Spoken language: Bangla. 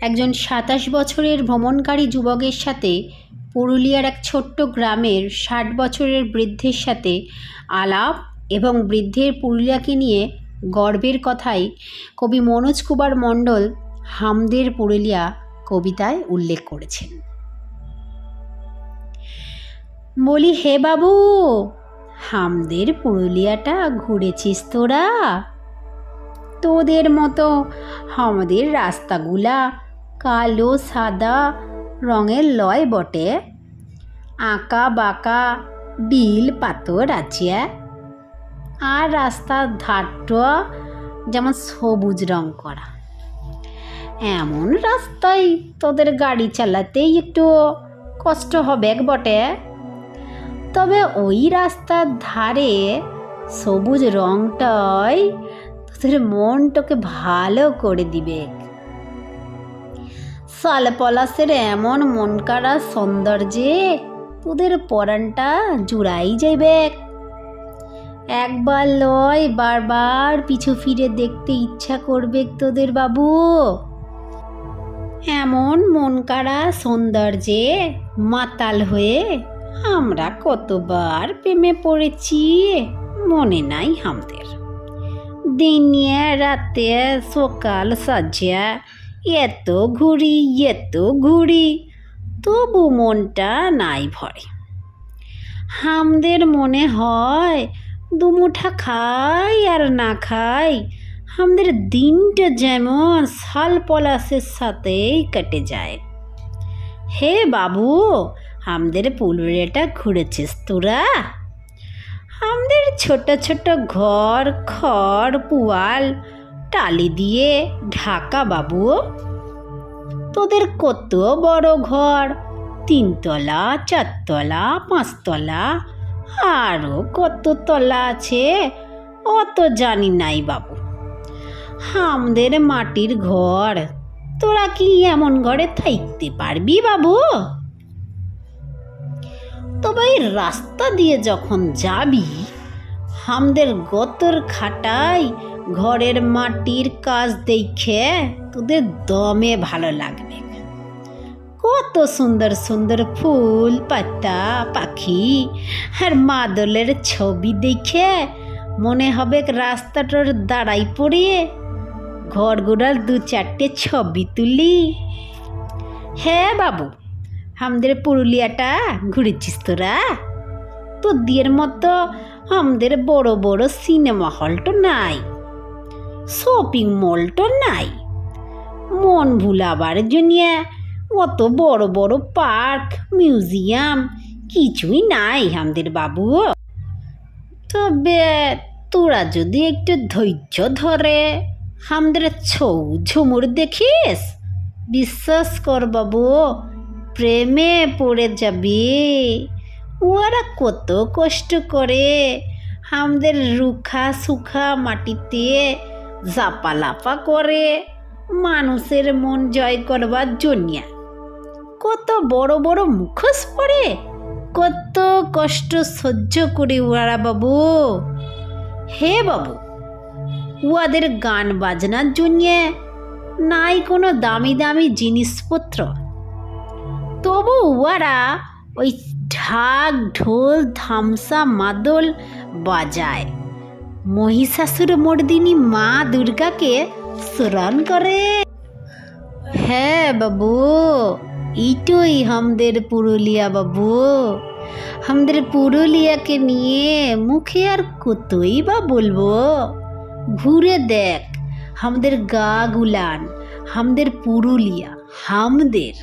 একজন সাতাশ বছরের ভ্রমণকারী যুবকের সাথে পুরুলিয়ার এক ছোট্ট গ্রামের ষাট বছরের বৃদ্ধের সাথে আলাপ এবং বৃদ্ধের পুরুলিয়াকে নিয়ে গর্বের কথাই কবি মনোজ কুমার মণ্ডল হামদের পুরুলিয়া কবিতায় উল্লেখ করেছেন। বলি, হে বাবু, হামদের পুরুলিয়াটা ঘুরেছিস তোরা? তোদের মতো আমাদের রাস্তাগুলা কালো সাদা রঙের লয় বটে। আঁকা বাঁকা বিল, পাথর আছে। আর রাস্তার ধারটা যেমন সবুজ রং করা। এমন রাস্তায় তোদের গাড়ি চালাতেই একটু কষ্ট হবে বটে। তবে ওই রাস্তার ধারে সবুজ রংটাই তোদের মনটাকে ভালো করে দিবে। সাল পলাশের এমন মন কাড়া সৌন্দর্যে তোদের পরানটা জুড়াই যাইবে। একবার লয়, বারবার পিছু ফিরে দেখতে ইচ্ছা করবে তোদের বাবু। এমন মন কাড়া সৌন্দর্যে মাতাল হয়ে আমরা কতবার প্রেমে পড়েছি মনে নাই আমাদের দিনে রাতে সকাল সাজিয়া এত ঘুরি এত ঘুরি, তবু মনটা নাই ভরে। হামদের মনে হয় দুমুঠা খাই আর না খাই আমাদের দিনটা যেমন শাল পলাশের সাথেই কেটে যায়। হে বাবু আমাদের পুলুরিয়াটা ঘুরেছিস তোরা? আমাদের ছোট ছোট ঘর, খড়, পুয়াল টালি দিয়ে ঢাকা বাবু তোদের কত বড় ঘর? তিনতলা, চারতলা, পাঁচতলা। আরও কত তলা আছে? অত জানি নাই, বাবু। আমাদের মাটির ঘর। তোরা কি এমন ঘরে থাকতে পারবি, বাবু? তবে রাস্তা দিয়ে যখন যাবি আমাদের গতর খাটাই ঘরের মাটির কাজ দেখে তোদের দমে ভালো লাগবে। কত সুন্দর সুন্দর ফুল, পাতা, পাখি আর মাদলের ছবি দেখে মনে হবে রাস্তাটার দাঁড়াই পড়িয়ে ঘরগুড়ার দু চারটে ছবি তুলি। হ্যাঁ বাবু আমাদের পুরুলিয়াটা ঘুরেছিস তোরা? তোদের মতো আমাদের বড় বড় সিনেমা হলটো নাই শপিং মলটো নাই। মন ভুলাবার জন্য অত বড় বড় পার্ক মিউজিয়াম কিছুই নাই আমাদের বাবু। তবে তোরা যদি একটু ধৈর্য ধরে আমাদের ছৌ ঝুমুর দেখিস, বিশ্বাস কর বাবু, প্রেমে পড়ে যাবে। ওরা কত কষ্ট করে। আমাদের রুখা সুখা মাটিতে জাপালাপা করে। মানুষের মন জয় করবার জন্য। কত বড় বড় মুখোশ পড়ে। কত কষ্ট সহ্য করে ওরা বাবু। হে বাবু উহাদের গান বাজনার জন্যে নাই কোনো দামি দামি জিনিসপত্র। তবু ওরা ওই ঢাক, ঢোল ধামসা মাদল বাজায়। মহিষাসুর মর্দিনী মা দুর্গাকে স্মরণ করে। হ্যাঁ বাবু ইটোই আমাদের পুরুলিয়া বাবু। আমাদের পুরুলিয়াকে নিয়ে মুখে আর কতই বা বলব? ঘুরে দেখ, আমাদের গা গুলান, আমাদের পুরুলিয়া হামদের